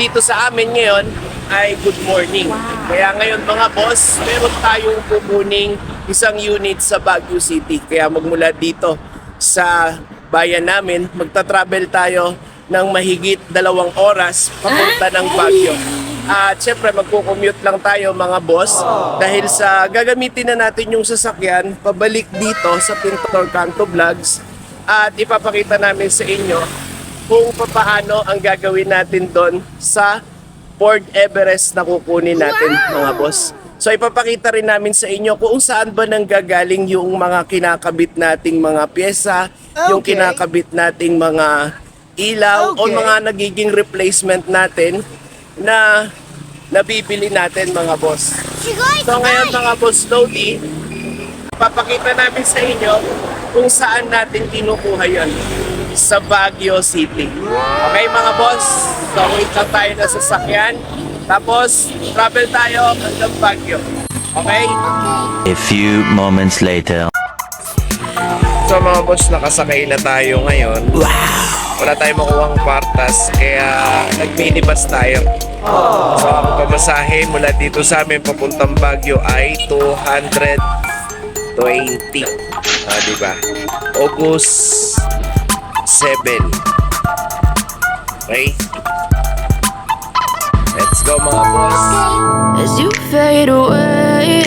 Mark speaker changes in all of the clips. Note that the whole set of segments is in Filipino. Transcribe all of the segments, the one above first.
Speaker 1: dito sa amin ngayon ay good morning. Kaya ngayon mga boss, meron tayong pupuning isang unit sa Baguio City. Kaya magmula dito sa bayan namin, magta-travel tayo ng mahigit dalawang oras papunta ng Baguio. At syempre magko-commute lang tayo mga boss dahil sa gagamitin na natin yung sasakyan pabalik dito sa Pintor Canto Vlogs at ipapakita namin sa inyo kung paano ang gagawin natin doon sa Fort Everest na kukunin natin mga boss. So ipapakita rin namin sa inyo kung saan ba nang gagaling yung mga kinakabit nating mga pyesa, yung
Speaker 2: Okay.
Speaker 1: kinakabit nating mga ilaw o
Speaker 2: Okay.
Speaker 1: mga nagiging replacement natin na nabibili natin mga boss. So ngayon mga boss Lodi, papakita namin sa inyo kung saan natin kinukuha yon sa Baguio City. Okay mga boss, so wait lang tayo na sasakyan. Tapos travel tayo hanggang Baguio. Okay?
Speaker 3: A few moments later.
Speaker 1: So mga boss, nakasakay na tayo ngayon. Wala tayong makuhang kwartas, kaya nag-minibus tayo. So ang pamasahe mula dito sa amin papuntang Baguio ay 220. Ah, di ba? August 7. Okay? Let's go mga boss.
Speaker 4: As you fade away,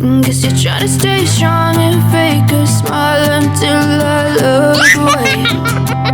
Speaker 4: Guess you're trying to stay strong and fake a smile until I look away.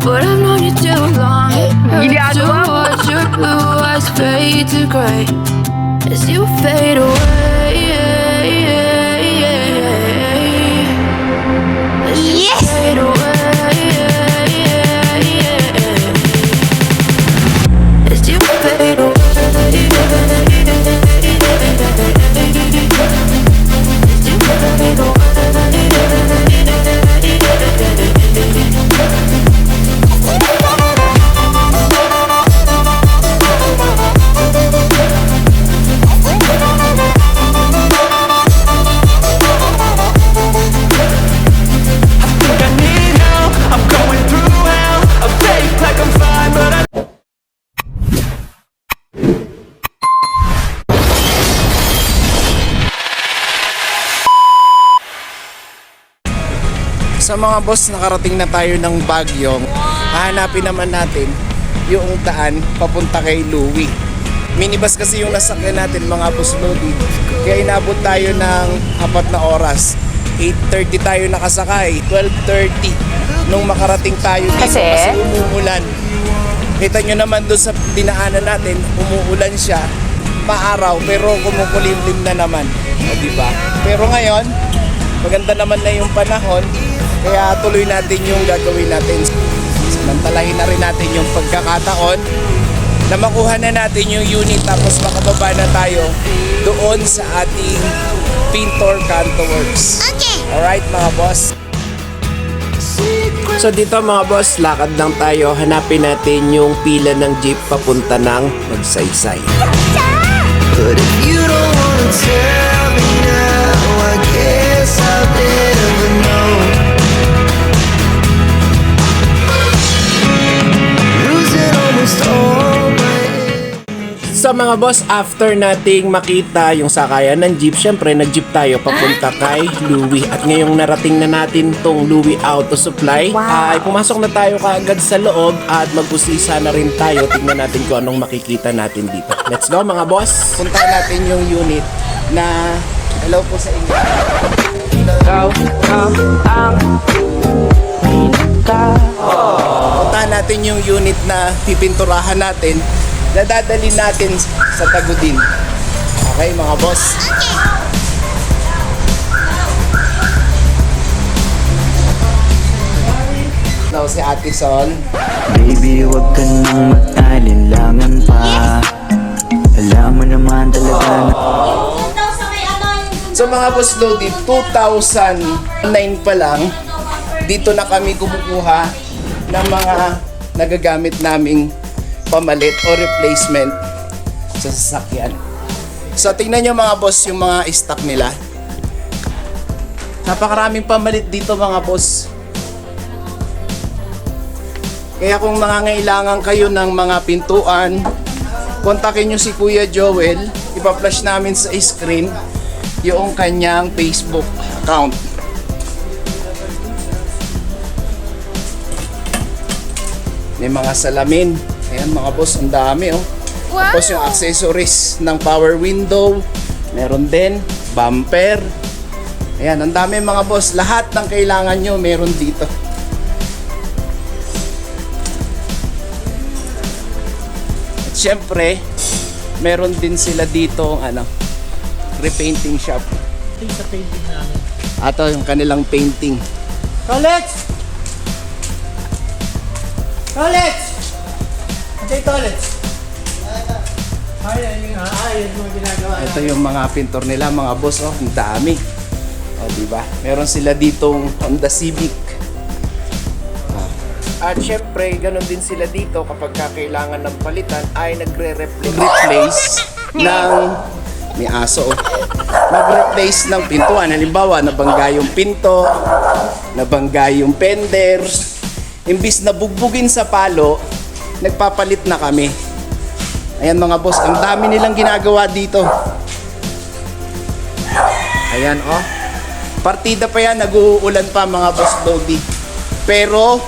Speaker 4: But I've known you too long. It hurts to watch your blue eyes fade to gray as you fade away. As
Speaker 1: mga boss, nakarating na tayo ng Baguio. Hahanapin naman natin yung daan papunta kay Louie. Minibus kasi yung nasakyan natin mga boss Lodi. Kaya inabot tayo ng apat na oras. 8.30 tayo nakasakay. 12.30 nung makarating tayo dito kasi,
Speaker 2: Kasi?
Speaker 1: umuulan. Kita nyo naman doon sa dinaanan natin, umuulan siya. Maaraw pero kumukulimlim na naman. O, di ba? Pero ngayon, maganda naman na yung panahon. Kaya tuloy natin yung gagawin natin. Samantalahin na rin natin yung pagkakataon na makuha na natin yung unit tapos makababa na tayo doon sa ating Pintor Canto Works. Okay. Alright mga boss. So dito mga boss, lakad lang tayo. Hanapin natin yung pila ng jeep papunta ng Magsaysay.
Speaker 5: But if you don't wanna tell
Speaker 1: So mga boss, after nating makita yung sakayan ng jeep, syempre nag-jeep tayo papunta kay Louie. At ngayong narating na natin tong Louie Auto Supply, ay pumasok na tayo kaagad sa loob at mag-usisa na rin tayo. Tingnan natin kung anong makikita natin dito. Let's go mga boss! Punta natin yung unit na hello po sa inyo. Ikaw ang ang Puntahan natin yung unit na pipinturahan natin na dadalhin natin sa Tagudin. Okay mga boss? Now si Ate Sol.
Speaker 6: Baby, wag ka nang mag-alinlangan pa Alam mo naman talaga na
Speaker 1: So mga boss Lodi, 2009 pa lang, dito na kami kumukuha ng mga nagagamit naming pamalit o replacement sa sasakyan. So tingnan nyo mga boss yung mga stock nila. Napakaraming pamalit dito mga boss. Kaya kung nangangailangan kayo ng mga pintuan, kontakin nyo si Kuya Joel. Ipa-flash namin sa screen yung kanyang Facebook account. May mga salamin. Ayan mga boss, ang dami oh. Tapos yung accessories ng power window. Meron din, bumper. Ayan, ang dami mga boss. Lahat ng kailangan nyo meron dito. At syempre, meron din sila dito ano, repainting shop. Sa painting namin. Ato yung kanilang painting.
Speaker 2: Toilets! Toilets! Yung toilets. Ay, ay, ay, ay, yun mga ginagawa.
Speaker 1: Ito yung mga pintor nila, mga boss, oh, ang dami. O, di ba? Meron sila ditong Honda Civic. Ah. At syempre, ganun din sila dito kapag kailangan ng palitan ay nagre-replace ng may aso. oh. Nag-replace ng pintuan. Halimbawa, nabangga yung pinto, nabangga yung fender. Imbis na bugbugin sa palo, nagpapalit na kami. Ayan mga boss, ang dami nilang ginagawa dito. Ayan oh. Partida pa yan, nag-uulan pa mga boss Dodi. Pero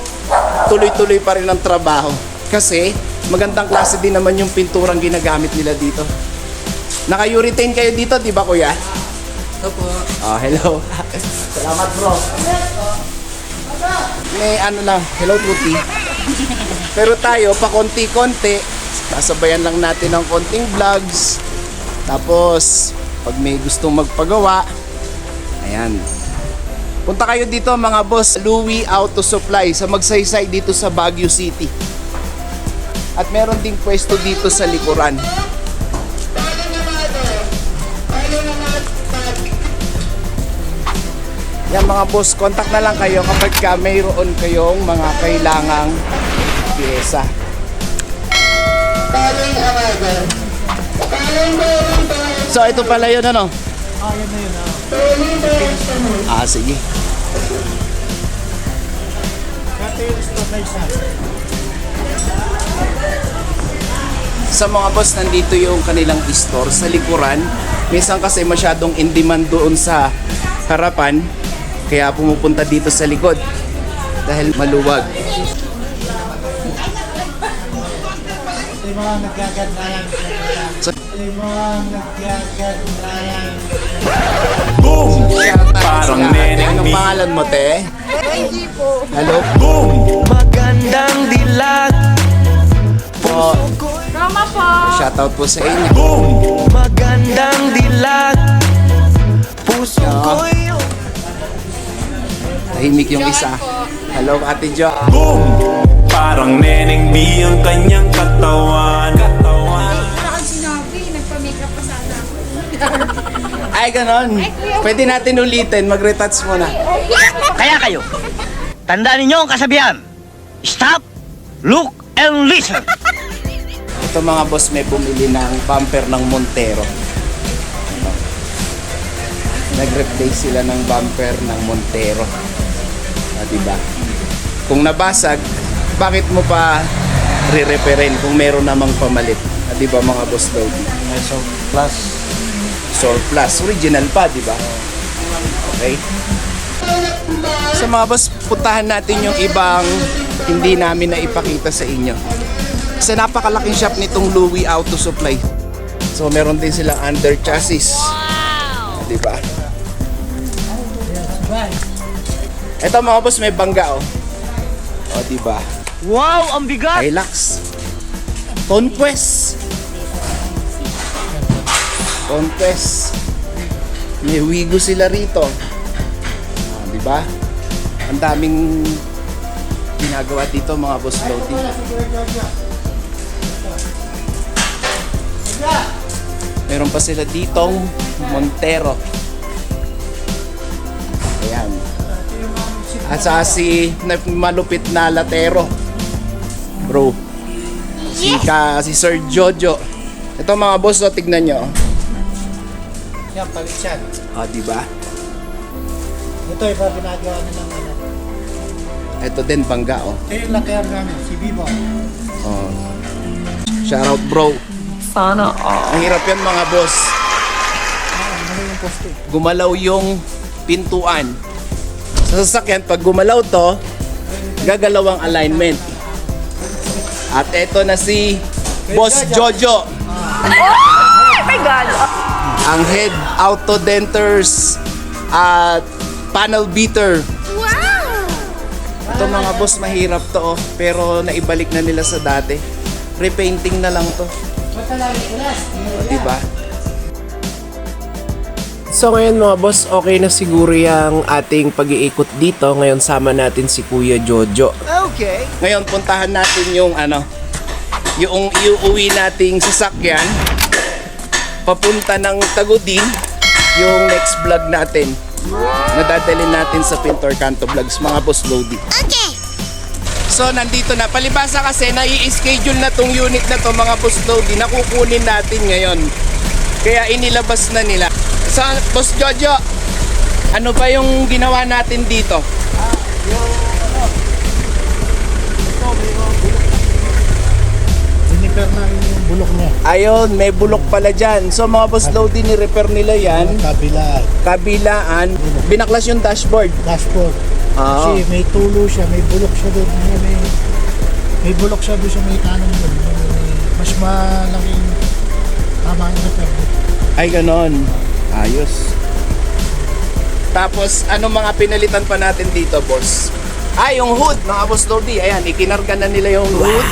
Speaker 1: tuloy-tuloy pa rin ang trabaho. Kasi magandang klase din naman yung pinturang ginagamit nila dito. Naka-urethane kayo dito, di ba kuya?
Speaker 2: Opo.
Speaker 1: Oh, hello. Salamat bro. May ano lang, hello Tuti. Pero tayo, pa konti-konti, sasabayan lang natin ng konting vlogs. Tapos, pag may gustong magpagawa, ayan. Punta kayo dito mga boss, Louie Auto Supply sa Magsaysay dito sa Baguio City. At meron ding pwesto dito sa likuran. Yan mga boss, contact na lang kayo kapag ka mayroon kayong mga kailangang pyesa. So ito pala yun ano?
Speaker 2: Ah, yun na yun. Ah.
Speaker 1: Ah, sige. Sa mga boss, nandito yung kanilang store sa likuran. Minsan kasi masyadong in demand doon sa harapan. Kaya pumupunta dito sa likod. Dahil maluwag.
Speaker 2: Yung mga nagkagandayan. Yung mga nagkagandayan.
Speaker 1: Parang neneng Anong pangalan mo, te? Hello?
Speaker 6: Magandang dilag
Speaker 1: Po. Shoutout po sa inyo.
Speaker 6: Magandang dilag Puso ko'y
Speaker 1: Tahimik yung isa. Hello, Ate Jo.
Speaker 7: Parang neneng B ang kanyang katawan
Speaker 8: Wala kang sinabi, nagpa-makeup pa sana ako.
Speaker 1: Ay, ganon. Pwede natin ulitin. Mag-retouch muna.
Speaker 9: Kaya kayo, tandaan ninyo ang kasabihan. Stop, look, and listen.
Speaker 1: Ito mga boss, may bumili ng bumper ng Montero. Nag-replace sila ng bumper ng Montero. Ah, diba? Kung nabasag, bakit mo pa re-reparin kung meron namang pamalit? Ah, di ba mga boss Lodi?
Speaker 2: May so plus.
Speaker 1: Surplus. Original pa, di ba? Okay. Sa mga boss, puntahan natin yung ibang hindi namin na ipakita sa inyo. Sa napakalaking shop nitong Louis Auto Supply. So meron din silang under chassis. Wow! Di ba? Ito mga boss, may bangga oh. O, di ba?
Speaker 9: Wow, ang bigat!
Speaker 1: Hilux. Conquest. Conquest. May Wigo sila rito. Ah, di ba? Ang daming ginagawa dito mga boss Lodi. Meron pa sila ditong Montero. Ayan. At saka si malupit na latero. Bro. Si, ka, si Sir Jojo. Ito mga boss, oh, tignan nyo.
Speaker 2: Yan, palit siya.
Speaker 1: Ah, di ba?
Speaker 2: Ito, iba ginagawa na ng ano.
Speaker 1: Ito din, bangga, oh.
Speaker 2: Ito yung lakihan namin, si Vivo.
Speaker 1: oh. Shout out, bro.
Speaker 8: Sana all.
Speaker 1: Ang hirap yan, mga boss. Gumalaw yung pintuan. Sa sasakyan, pag gumalaw to, gagalaw ang alignment. At eto na si Boss Jojo. Ang head auto denters at panel beater. Ito mga boss, mahirap to oh. Pero naibalik na nila sa dati. Repainting na lang to. Diba? So ngayon mga boss, okay na siguro yung ating pag-iikot dito. Ngayon sama natin si Kuya Jojo.
Speaker 9: Okay.
Speaker 1: Ngayon puntahan natin yung ano, yung iuwi nating sasakyan papunta ng Tagudin yung next vlog natin. Nadadalhin natin sa Pintor Canto Vlogs mga boss Lodi. Okay. So nandito na. Palibasa kasi nai-schedule na tong unit na to mga boss Lodi. Nakukunin natin ngayon. Kaya inilabas na nila. Sa boss Jojo, ano ba yung ginawa natin dito?
Speaker 2: Diniper na yung bulok niya.
Speaker 1: Ayun, may bulok pala dyan. So mga boss Lodi, ni-repair nila yan.
Speaker 2: Kabila,
Speaker 1: Kabilaan, binaklas yung dashboard.
Speaker 2: dashboard.
Speaker 1: Oo.
Speaker 2: Kasi may tulo siya, may bulok siya doon. May, may, may bulok siya doon sa may kanan doon. Mas malaking tama ang repair.
Speaker 1: Ay, ganon. Ayos. Tapos, ano mga pinalitan pa natin dito, boss? Ah, yung hood, mga boss Lodi. Ayan, ikinarga na nila yung hood.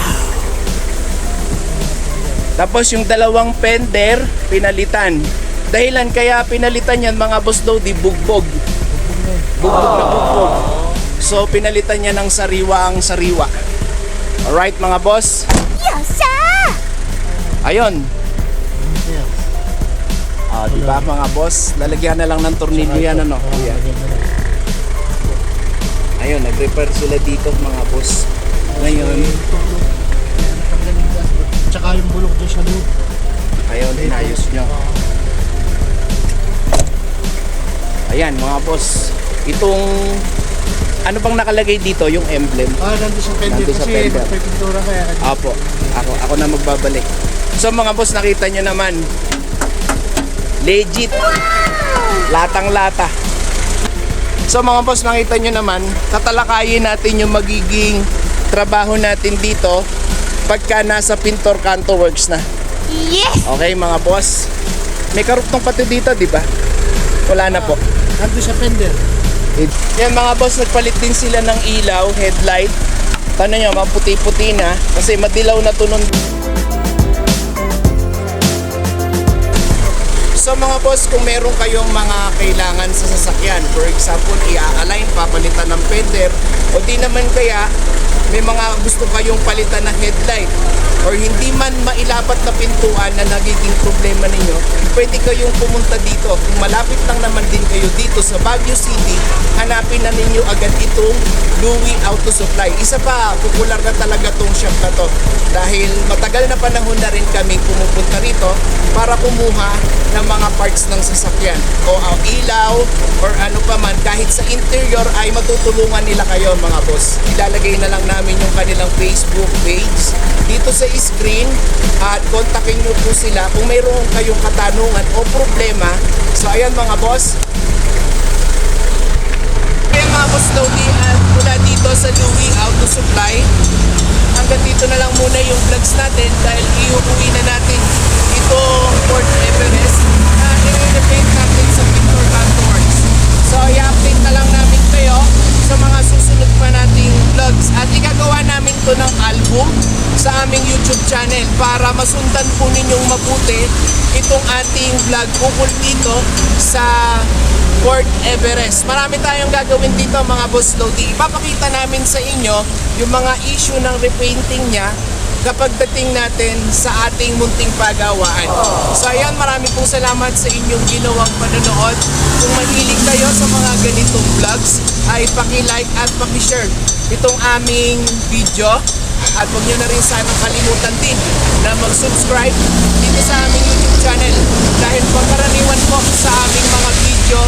Speaker 1: Tapos yung dalawang fender, pinalitan. Dahilan kaya pinalitan yan, mga boss Lodi, bugbog. Bugbog na bugbog. So, pinalitan niya ng sariwa ang sariwa. Alright, mga boss? Ayun. Ah, di ba mga boss? Lalagyan na lang ng tornilyo yan ano. Kuya. Ayun, nag-repair sila dito mga boss. Ngayon,
Speaker 2: Tsaka yung bulok doon sa loob.
Speaker 1: ayun, inayos nyo. Ayan mga boss, itong ano bang nakalagay dito, yung emblem?
Speaker 2: Ah, nandun sa fender
Speaker 1: Nandun sa
Speaker 2: kasi
Speaker 1: fender.
Speaker 2: magpipintura kaya.
Speaker 1: Apo, ako, ako na magbabalik. So mga boss, nakita nyo naman. Legit. Latang lata. So mga boss, nakita nyo naman, tatalakayin natin yung magiging trabaho natin dito pagka nasa Pintor Canto Works na. Yes! Okay mga boss. May karugtong pati dito, di ba? Wala na po.
Speaker 2: Nandun sa fender.
Speaker 1: Yan mga boss, nagpalit din sila ng ilaw, headlight. Tano nyo, maputi-puti na kasi madilaw na to So mga boss, kung meron kayong mga kailangan sa sasakyan, for example, i-align, papalitan ng fender, o di naman kaya may mga gusto kayong palitan na headlight or hindi man mailapat na pintuan na nagiging problema ninyo, pwede kayong pumunta dito. Kung malapit lang naman din kayo dito sa Baguio City, hanapin na ninyo agad itong Louis Auto Supply. Isa pa, popular na talaga tong shop na to dahil matagal na panahon na rin kaming pumupunta rito para kumuha ng mga parts ng sasakyan o ang ilaw or ano pa man kahit sa interior ay matutulungan nila kayo mga boss. Ilalagay na lang namin yung kanilang Facebook page dito sa screen at kontakin nyo po sila kung mayroon kayong katanungan o problema. So ayan mga boss, Ayan mga boss Lodi at mula dito sa Louie Auto Supply hanggang dito na lang muna yung vlogs natin dahil iuwi na natin itong Fort Everest na i-repaint natin sa Victor Landworks. So i-update na lang namin kayo sa mga susunod vlogs at igagawa namin to ng album sa aming YouTube channel para masundan po ninyong mabuti itong ating vlog ukol dito sa Fort Everest. Marami tayong gagawin dito mga boss Lodi. Ipapakita namin sa inyo yung mga issue ng repainting niya kapag dating natin sa ating munting pagawaan. So ayan, marami pong salamat sa inyong ginawang panonood. Kung mahilig kayo sa mga ganitong vlogs, ay paki-like at paki-share itong aming video at huwag nyo na rin sana kalimutan din na mag-subscribe dito sa aming YouTube channel dahil pagkaraniwan po sa aming mga video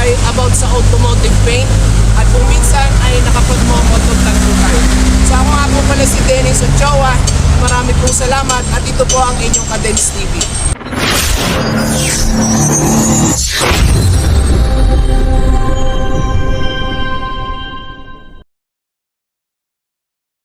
Speaker 1: ay about sa automotive paint at kung minsan ay nakapagmomotog lang po tayo. So ako nga po pala si Dennis Ochoa, marami pong salamat at ito po ang inyong Cadence TV. Thank you.